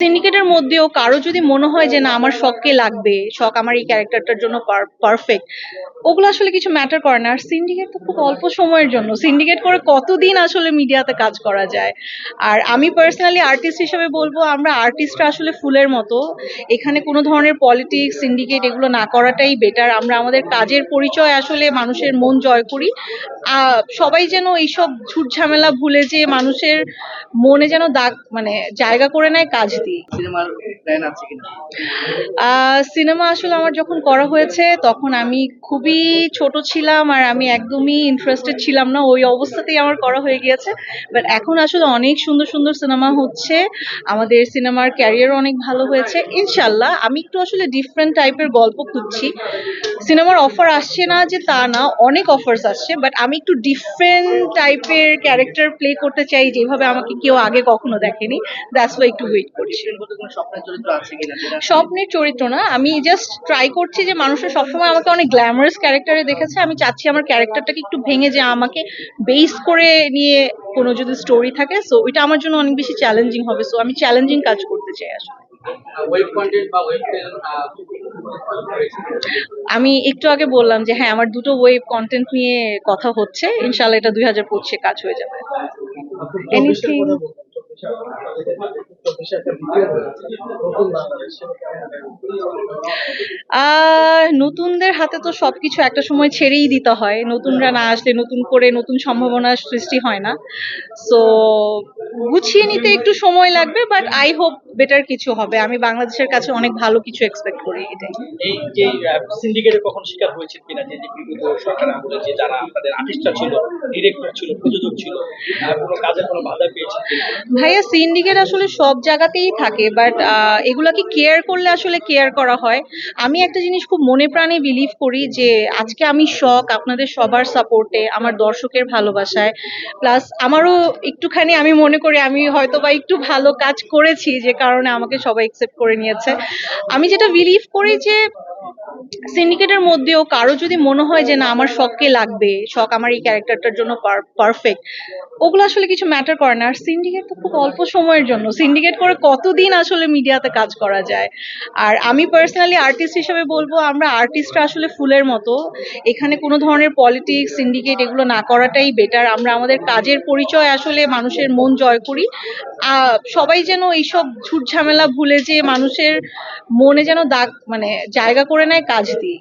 সিন্ডিকেটের মধ্যেও কারও যদি মনে হয় যে, না, আমার শখকে লাগবে, শখ আমার এই ক্যারেক্টারটার জন্য পারফেক্ট ওগুলো আসলে কিছু ম্যাটার করে না। আর সিন্ডিকেট তো খুব অল্প সময়ের জন্য। সিন্ডিকেট করে কতদিন আসলে মিডিয়াতে কাজ করা যায়? আর আমি পার্সোনালি আর্টিস্ট হিসেবে বলব, আমরা আর্টিস্টরা আসলে ফুলের মতো। এখানে কোনো ধরনের পলিটিক্স সিন্ডিকেট এগুলো না করাটাই বেটার আমরা আমাদের কাজের পরিচয় আসলে মানুষের মন জয় করি। সবাই যেন এইসব ঝুট ঝামেলা ভুলে যে মানুষের মনে যেন দাগ মানে জায়গা করে নেয় কাজ দিয়ে সিনেমার প্ল্যান আছে কিনা? সিনেমা আসলে আমার যখন করা হয়েছে, তখন আমি খুবই ছোট ছিলাম আর আমি একদমই ইন্টারেস্টেড ছিলাম না। ওই অবস্থাতেই আমার করা হয়ে গিয়েছে। বাট এখন আসলে অনেক সুন্দর সুন্দর সিনেমা হচ্ছে। আমাদের সিনেমার ক্যারিয়ার অনেক ভালো হয়েছে। ইনশাল্লাহ, আমি একটু আসলে ডিফারেন্ট টাইপের গল্প খুঁজছি। সিনেমার অফার আসছে না যে তা না অনেক অফার্স আসছে বাট আমি একটু ডিফারেন্ট টাইপের ক্যারেক্টার প্লে করতে চাই যেভাবে আমাকে কেউ আগে কখনো দেখেনি দ্যাটস ওয়াই একটু ওয়েট করছি। স্বপ্নের চরিত্র না আমি জাস্ট ট্রাই করছি যে মানুষের সবসময় আমাকে অনেক গ্ল্যামারাস ক্যারেক্টারে দেখেছে আমি চাচ্ছি আমার ক্যারেক্টারটাকে একটু ভেঙে যে আমাকে বেস করে নিয়ে কোনো যদি স্টোরি থাকে সো এটা আমার জন্য অনেক বেশি চ্যালেঞ্জিং হবে সো আমি চ্যালেঞ্জিং কাজ করতে চাই আসলে। ওয়েব কন্টেন্ট বা ওয়েব আমি একটু আগে বললাম যে হ্যাঁ আমার দুটো ওয়েব কন্টেন্ট নিয়ে কথা হচ্ছে। ইনশাল্লাহ এটা দুই হাজার পঁচিশে কাজ হয়ে যাবে। Anything? নতুনদের হাতে তো সবকিছু একটা সময় ছেড়েই দিতে হয়। নতুনরা না আসলে নতুন করে নতুন সম্ভাবনার সৃষ্টি হয় না। সো গুছিয়ে নিতে একটু সময় লাগবে বাট আই হোপ বেটার কিছু হবে। আমি বাংলাদেশের কাছে অনেক ভালো কিছু এক্সপেক্ট করি এটাই। এই যে সিন্ডিকেটের কখন শিকার হয়েছিল কিনা? যে বিগত সরকার আমলে যে যারা আপনাদের আর্টিস্টরা ছিল ডিরেক্টর ছিল প্রযোজক ছিল কোনো কাজে কোনো বাধা পেয়েছে কিনা? ভাইয়া সিন্ডিকেট আসলে সব জায়গাতেই থাকে বাট এগুলাকে কেয়ার করলে আসলে কেয়ার করা হয়। আমি একটা জিনিস খুব মনে প্রাণে বিলিভ করি যে, আজকে আমি শখ আপনাদের সবার সাপোর্টে আমার দর্শকের ভালোবাসায়। প্লাস আমারও একটুখানি আমি মনে করি, আমি হয়তো বা একটু ভালো কাজ করেছি, যে কারণে আমাকে সবাই একসেপ্ট করে নিয়েছে। আমি যেটা বিলিভ করি যে সিন্ডিকেটের মধ্যেও কারও যদি মনে হয় যে, না, আমার শখকে লাগবে, শখ আমার এই ক্যারেক্টারটার জন্য পারফেক্ট ওগুলো আসলে কিছু ম্যাটার করে না। আর সিন্ডিকেট তো খুব অল্প সময়ের জন্য। সিন্ডিকেট করে কতদিন আসলে মিডিয়াতে কাজ করা যায়? আর আমি পার্সোনালি আর্টিস্ট হিসেবে বলব, আমরা আর্টিস্টরা আসলে ফুলের মতো। এখানে কোনো ধরনের পলিটিক্স সিন্ডিকেট এগুলো না করাটাই বেটার আমরা আমাদের কাজের পরিচয় আসলে মানুষের মন জয় করি। সবাই যেন এইসব ঝুট ঝামেলা ভুলে যে মানুষের মনে যেন দাগ মানে জায়গা করে নেয় কাজ দিয়ে